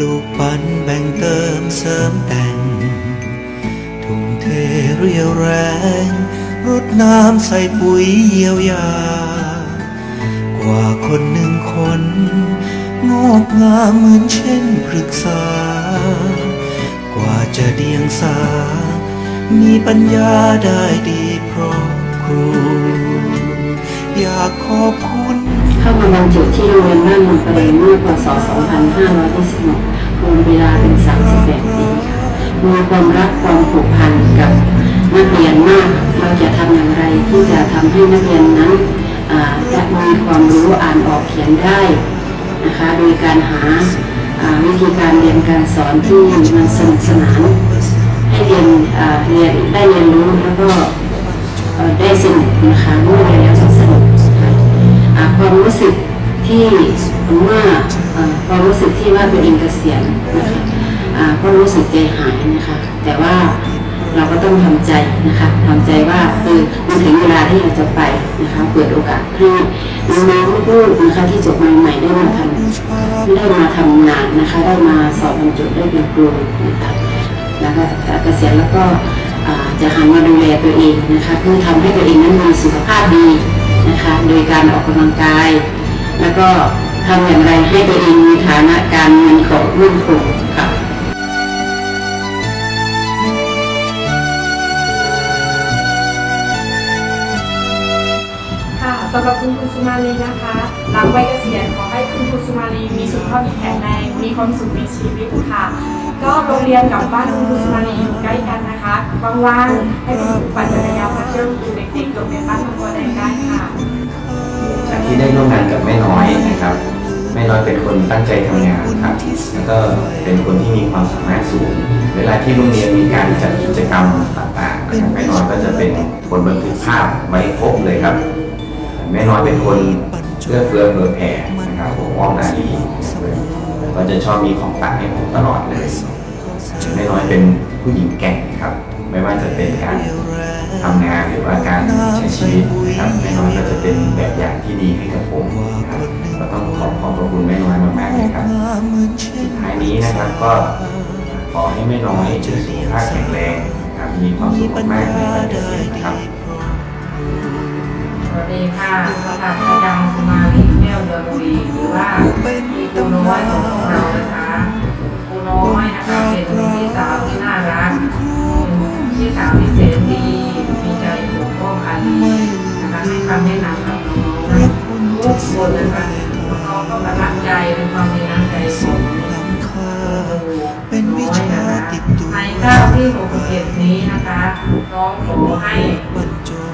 ลูกปันแบ่งเติมเสริมแต่ง ทุ่มเทเรียวแรงรดน้ำใส่ปุ๋ยเยียวยา กว่าคนหนึ่งคน งอกงามเหมือนเช่นพฤกษา กว่าจะเดียงสา มีปัญญาได้ดีเพราะครู อยากขอบคุณ เข้ามาบรรจุที่โรงเรียนบ้านเมืองประเดเมื่อพศ 2526รวมเวลาเป็น 38 ปีค่ะมีความรักความผูกพันกับนักเรียนมาก เราจะทำอย่างไรที่จะทำให้นักเรียนนั้นอ่าได้มีความรู้อ่านออกเขียนได้นะคะโดยการหาวิธีการเรียนการสอนที่มันสนุกสนานให้เรียนเรียนได้เรียนรู้แล้วก็ได้สนุกนะคะเมื่อเรียนแล้วก็สนุกค่ะอ่า ความรู้สึกที่เมื่อความรู้สึกที่ว่าตัวเองเกษียณนะคะก็รู้สึกใจหายนะคะ แต่ว่าเราก็ต้องทำใจนะคะทำใจว่าเออมันถึงเวลาที่เราจะไปนะคะเปิดโอกาสให้น้องๆลูกๆนะคะที่จบมาใหม่ได้มาทำได้มาทำงานนะคะ ได้มาสอบบรรจุได้เป็นครูนะคะแล้วก็เกษียณแล้วก็จะหันมาดูแลตัวเองนะคะเพื่อทำให้ตัวเองนั้นมีสุขภาพดี นะคะ โดยการออกกำลังกาย แล้วก็ทำอย่างไรให้ตัวเองมีฐานะการเงินของรุ่นคงค่ะค่ะสำหรับคุณครูสุมาลีนะคะหลังวัยเกษียณขอให้คุณครูสุมาลีมีสุขภาพที่แข็งแรงมีความสุขในชีวิตค่ะ ก็โรงเรียนกับบ้านคุณครูสุมาลีอยู่ใกล้กันนะคะว่างๆให้คุณปั่นจักรยานมาเที่ยวดูเด็กๆโรงเรียนบ้านมังกรแด แม่น้อยเป็นคนตั้งใจทำงานครับแล้วก็เป็นคนที่มีความสามารถสูง เวลาที่โรงเรียนมีการจัดกิจกรรมต่างๆนะครับแม่น้อยก็จะเป็นคนบันทึกภาพไว้ครบเลยครับแม่น้อยเป็นคนเอื้อเฟื้อเผื่อแผ่นะครับผมอ้อมอารีก็จะชอบมีของฝากให้ผมตลอดเลยแม่น้อยเป็นผู้หญิงแก่งครับ ไม่ว่าจะเป็นการทำงานหรือว่าการใช้ชีวิตนะครับแม่น้อยก็จะเป็นแบบอย่างที่ดีให้กับผมนะครับก็ต้องขอขอบพระคุณแม่น้อยมากๆเลยครับสุดท้ายนี้นะครับก็ขอให้แม่น้อยมีสุขภาพแข็งแรงนะครับมีความสุขมากๆในวันเกิดนะครับสวัสดีค่ะสถาพยางสุมาลีแก้วเดือนบุรีหรือว่าพี่ครูน้อยของเรานะคะครูน้อยนะคะเป็นพี่สาวที่น่ารัก เป็นพี่สาวที่แสนดีมีใจปกป้องอาลีนะคะให้คำแนะนำกับน้องทุกคนนะคะน้องก็ประทับใจในความมีน้ำใจของเป็นวิน้อยชานะคะติดตัวในก้าวที่61นี้นะคะน้องขอให้บรรจง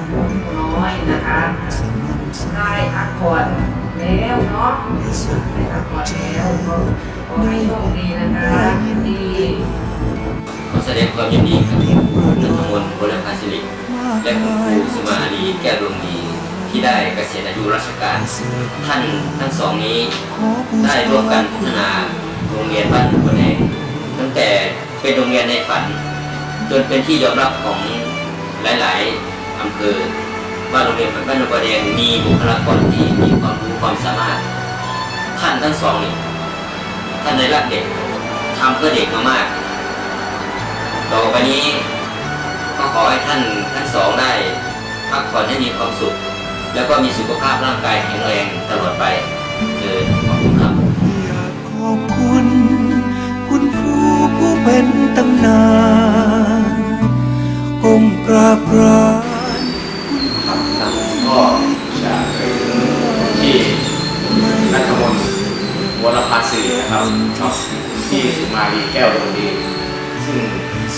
น้อยนะคะได้พักผ่อนแล้วเนาะได้พักผ่อนแล้วก็ขอให้โชคดีนะคะดี แสดงความยินดีกับนัทมนต์บุรพาสิริและคุณครูสุมาลีแก้วดวงดีที่ได้เกษียณอายุราชการ ท่านทั้งสองนี้ได้ร่วมกันพัฒนาโรงเรียนบ้านหัวแดงตั้งแต่เป็นโรงเรียนในฝัน จนเป็นที่ยอมรับของหลาย ๆอำเภอว่าโรงเรียนบ้านหัวแดงมีบุคลากรที่มีความรู้ความสามารถ ท่านทั้งสองนี่ท่านได้รักเด็กทำเพื่อเด็กมามาก ต่อไปนี้ก็ขอให้ท่านทั้งสองได้พักผ่อนให้มีความสุข แล้วก็มีสุขภาพร่างกายแข็งแรงตลอดไปเจอขอบคุณครับอยากขอบคุณ คุณครูผู้เป็นตำนานก้มกราบกรานครับก็จะไปถึงที่นัทมนต์วรภาสิรินะครับที่สุมาลีแก้วดวงดีซึ่ง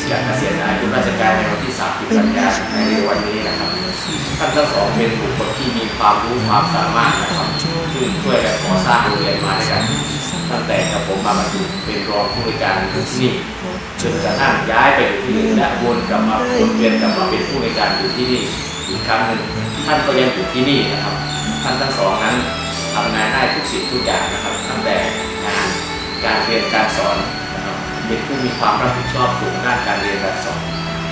จะเกษียณอายุราชการในวันที่ 30 กันยายนในวันนี้นะครับท่านทั้งสองเป็นบุคคลที่มีความรู้ความสามารถนะครับซึ่งช่วยกันก่อสร้างโรงเรียนมาด้วยกันตั้งแต่กับผมมาบรรจุเป็นรองผู้ในวยการอยู่ที่นี่จนกระทั่งย้ายไปอยู่ที่อื่นและวนกลับมาวนเวียนกลับมาเป็นผู้ในวยการอยู่ที่นี่อีกครั้งหนึ่งท่านก็ยังอยู่ที่นี่นะครับ ท่านทั้งสองนั้นทำงานได้ทุกสิ่งทุกอย่างนะครับตั้งแต่งานการเรียนการสอน เป็นผู้มีความรับผิดชอบสูงด้านการเรียนการสอน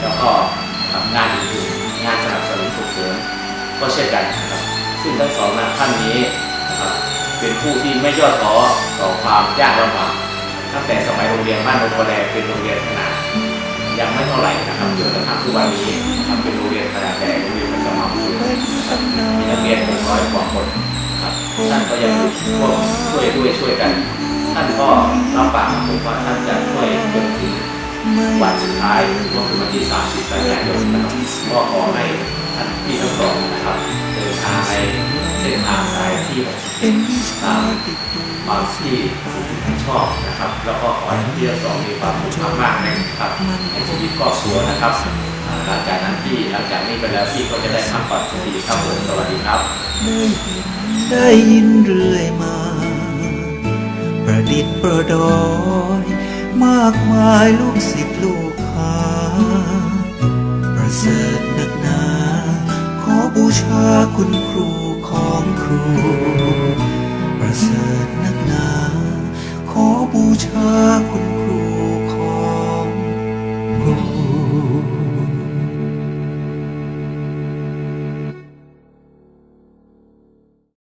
แล้วก็ทำงานอื่นๆงานสนับสนุนส่งเสริมก็เช่นกันนะครับซึ่งทั้งสองนั้นท่านนี้นะครับเป็นผู้ที่ไม่ย่อท้อต่อความยากลำบากตั้งแต่สมัยโรงเรียนบ้านโนโพแดงเป็นโรงเรียนขนาดยังไม่เท่าไหร่นะครับจนกระทั่งทุกวันนี้นะครับเป็นโรงเรียนขนาดใหญ่โรงเรียนประจำอำเภอมีนักเรียนเป็นร้อยกว่าคนครับท่านก็ยังร่วมช่วยด้วยช่วยกัน ท่านก็รับปากกับผมว่าท่านจะช่วยจนถึงวันสุดท้ายก็คือวันที่ 30กันยายนนะครับก็ขอให้ท่านพี่ทั้งสองนะครับเดินทางในเส้นทางสายที่เป็นตามติดตัวบางที่สิ่งที่ท่านชอบนะครับ แล้วก็ขอให้ท่านพี่ทั้งสองมีความสุขมากๆนะครับในชีวิตครอบครัวนะครับหลังจากนั้นพี่หลังจากนี้ไปแล้วพี่ก็จะได้พักผ่อนสักทีครับผมสวัสดีครับ ได้ยินได้ยินเรื่อยมา ประดิษฐ์ประดอย มากมายลูกศิษย์ลูกหา ประเสริฐนักนา ขอบูชาคุณครูของครู ประเสริฐนักนา